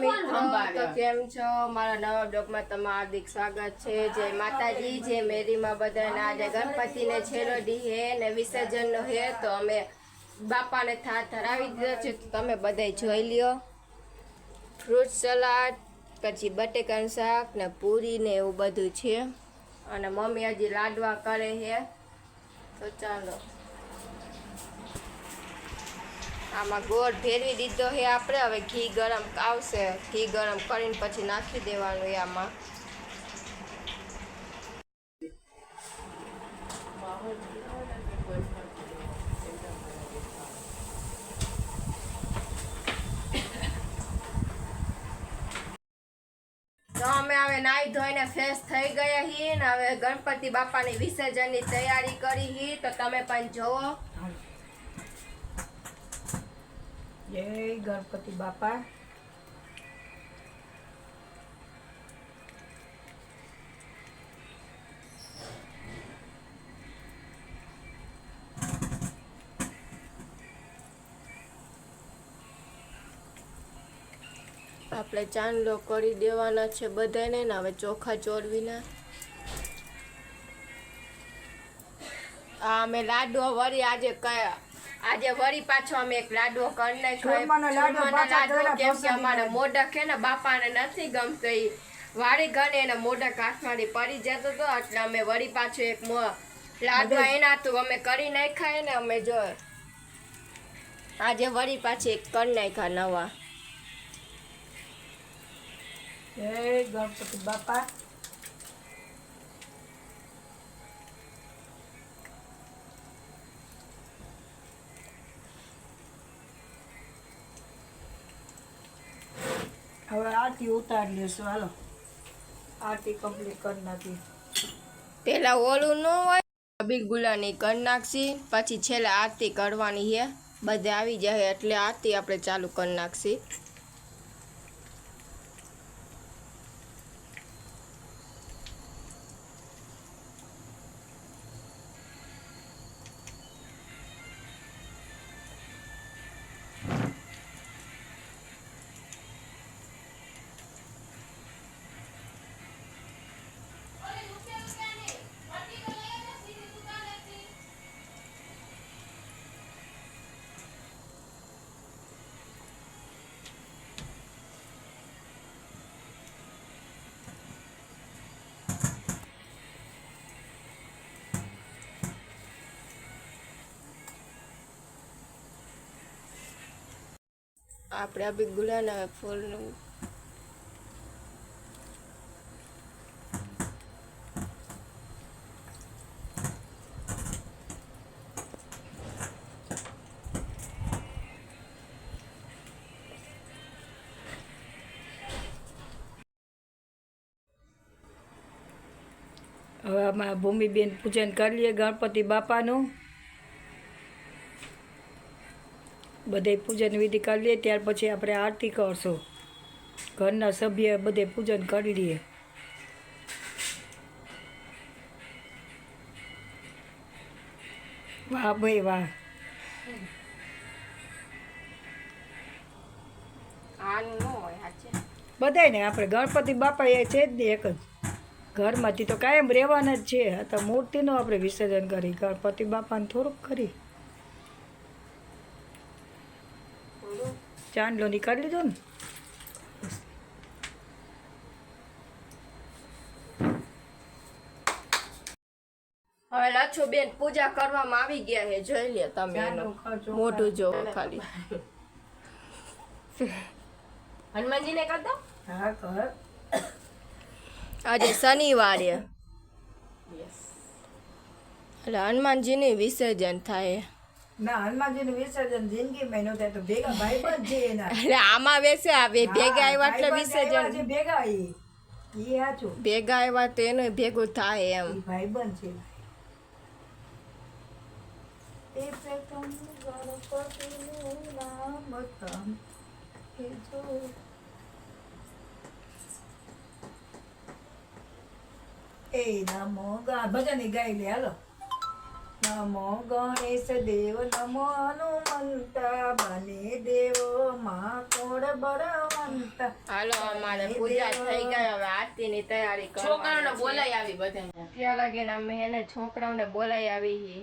મિત્રો તો કેમ છો? મારા નવા બ્લોગમાં તમારું હાર્દિક સ્વાગત છે. જય માતાજી જય મેરીમાં બધાને. આજે ગણપતિને છેલ્લો દી હે ને વિસર્જનનો હે તો અમે બાપાને થાળ ધરાવી દીધો છે. તો તમે બધાય જોઈ લ્યો. ફ્રૂટ સલાડ પછી બટેકાનું શાક ને પૂરી ને એવું બધું છે. અને મમ્મી હજી લાડવા કરે છે. તો ચાલો. આમાં ગોળ ભેરવી દીધો છે આપણે. હવે ઘી ગરમ આવશે. ઘી ગરમ કરીને પછી નાખી દેવાનું એ આમાં. તો અમે હવે નાહી ધોઈને ફ્રેશ થઈ ગયા છીએ ને હવે ગણપતિ બાપાની વિસર્જનની તૈયારી કરી હી. તો તમે પણ જોવો. જય ગણપતિ બાપા. આપણે ચાંદલો કરી દેવાના છે બધાને હવે ચોખા ચોરવીના આ અમે લાડુ વળી આજે કયા આજે વળી પાછો અમે એક લાડવો કરી નાખ્યો. કેમ કે અમારે મોઢક છે ને બાપાને નથી ગમતો એ વાળી ગણે એને મોઢક હાથમાંથી પડી જતો હતો એટલે અમે વળી પાછો એક લાડવા એના તો અમે કરી નાખ્યા ને અમે જો આજે વળી પાછી એક કરી નાખ્યા નવા. જય ગણપતિ બાપા. હવે આરતી ઉતારી લેશું, હાલો. આરતી કમ્પ્લીટ કરી નાખી પેલા ઓલું ન હોય અબીલ ગુલાની કરી નાખશી, પછી છેલ્લે આરતી કરવાની છે બધે આવી જાય એટલે આરતી આપણે ચાલુ કરી નાખશી. આપણે અબીલ ગુલાના ફૂલનું. હવે આમાં ભૂમિબેન પૂજન કરી લઈએ ગણપતિ બાપાનું. બધે પૂજન વિધિ કરી લઈએ ત્યાર પછી આપણે આરતી કરશું. ઘરના સભ્ય બધે પૂજન કરી લઈએ. વાહ ભાઈ વાહ. બધાય ને આપણે ગણપતિ બાપા એ છે જ ને એક જ. ઘરમાંથી તો કાયમ રહેવાના જ છે. આ તો મૂર્તિનું આપણે વિસર્જન કરી ગણપતિ બાપાને થોડુંક કરી. ચાંદલો નીકાળી લીધો ને. હવે લાછો બેન પૂજા કરવામાં આવી ગયા છે. જોઈ લે તમે મોઢું જોવો ખાલી. હનુમાનજીને કરી દો. હા કર આજે શનિવારે. એટલે હનુમાનજીનું વિસર્જન થાય. આમાં વેસે આવે ભેગા આવ્યા એટલે વિસર્જન. ભેગા ભેગા તો એનું ભેગું થાય એમ. છે એ નમો ગા ભજન ગાઈ લે હાલો. નમો ગણેશ દેવ નમો હનુમંત બને દેવ મા કોડ બળવંત હાલો અમારે પૂજા થઈ ગઈ હવે આરતી ની તૈયારી છોકરાઓને કરવાની બોલાઈ આવી બધા ત્યાં લગીને અમે એને છોકરાઓને બોલાઈ આવી હી.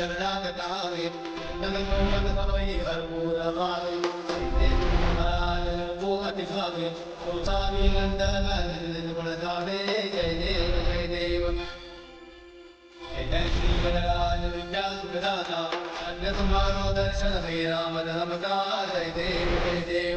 شملات تعاري لمن هو تطريف المنغاري آل القوة فاضي وطامي للدلال المنذاري جيدي جيدي إنني من الآل الجاز بدانا أن يطمع روضا شرخي رامنا مدار جيدي جيدي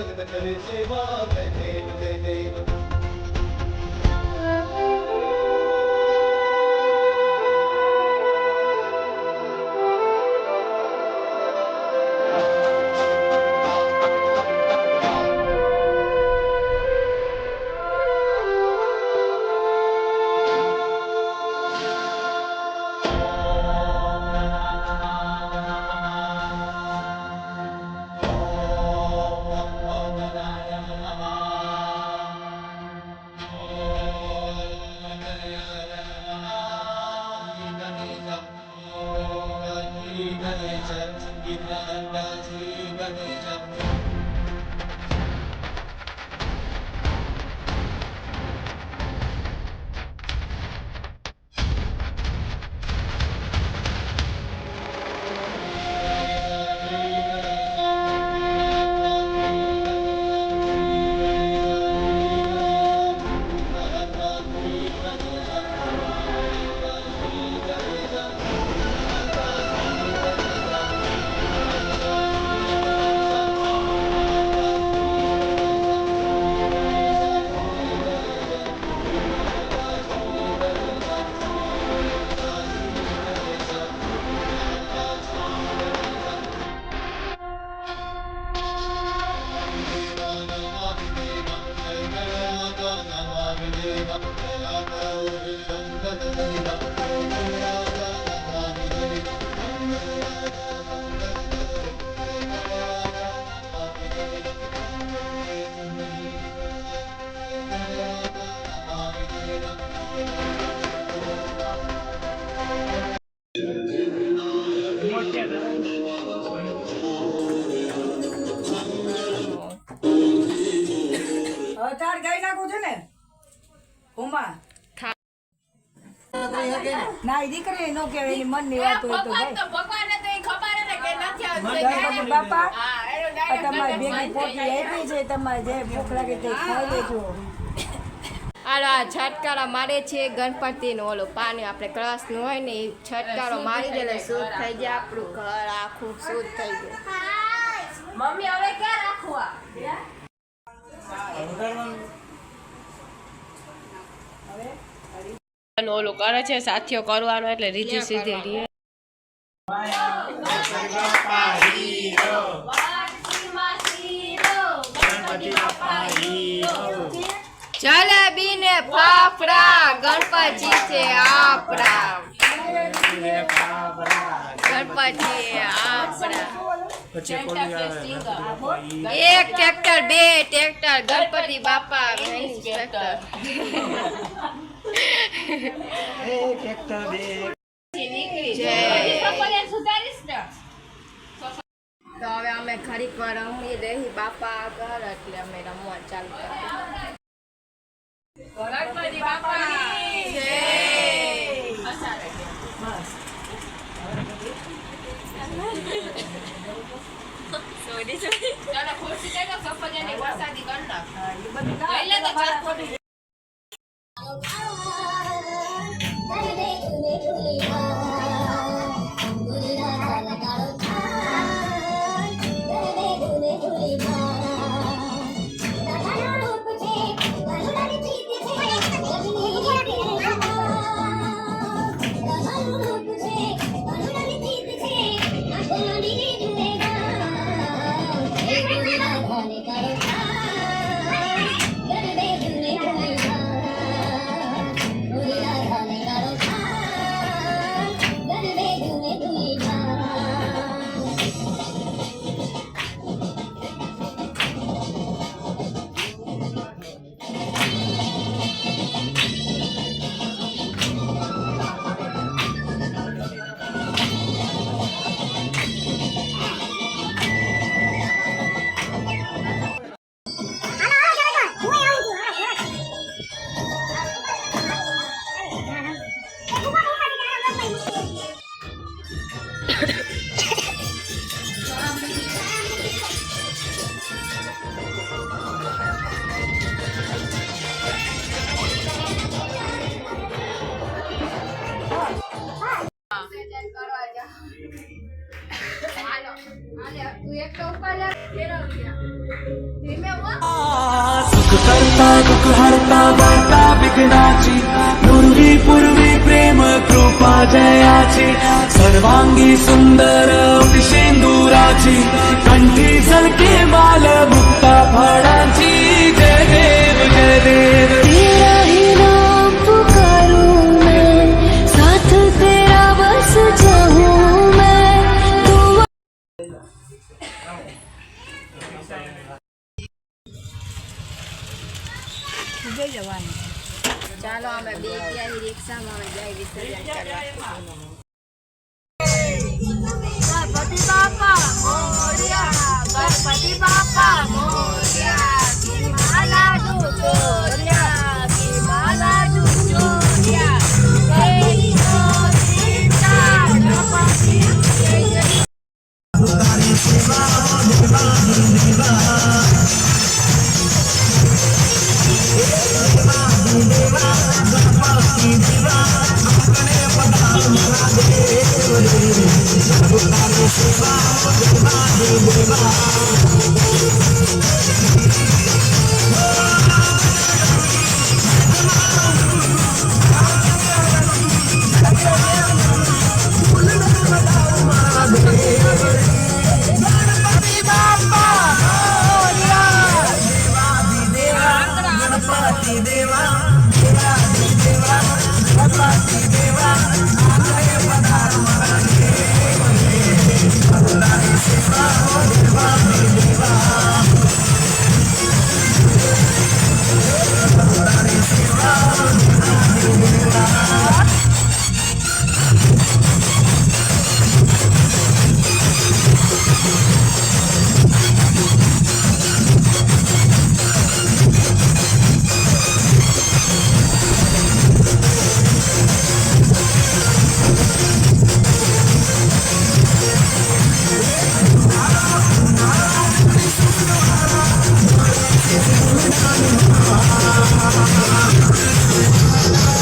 Deva Deva Deva Deva Give me the ના દીકરી નો કહેવાય એની મનની વાત હોય તો ભાઈ ભગવાનને તો ખબર ને કે નથી આવતું. ગણપતિ બાપા હા, એનો તમારી મને ભેગી પોટલી આપી છે તમારે જે ભૂખ લાગે તે ખાઈ લેજો. આ છટકારા મારે છે ગણપતિનું. ઓલું પાણી આપણે ક્લાસનું હોય ને એ છટકારો મારી દે શુદ્ધ થઈ જાય આપણું ઘર આખું શુદ્ધ થઈ જાય. મમ્મી હવે ક્યાં રાખવા ઓલું કરે છે સાથીઓ કરવાનો એટલે રીધી સીધી રીએ જલેબી ને ફાફડા ગણપતિ છે આપણા ગણપતિ આપણા એક ટ્રેક્ટર બે ટ્રેક્ટર ગણપતિ બાપા ભેંસ જય. તો હવે અમે ઘડીક વાર રમી રહી બાપા ઘર એટલે અમે રમવા ચાલુ કરી. सुख करता दुख हरता वाटा विघ्नाची पूर्वी पूर्वी प्रेम कृपा जयाची सर्वांगी सुंदर विशेंदुराची कंठी झलके बाल मुक्ता फळाची जय देव जय देव. ચાલો અમે બે ત્યાંની રિક્ષામાં અમે જઈ વિસર્જન કરવા ગણપતિ બાપા મોરિયા ગણપતિ બાપા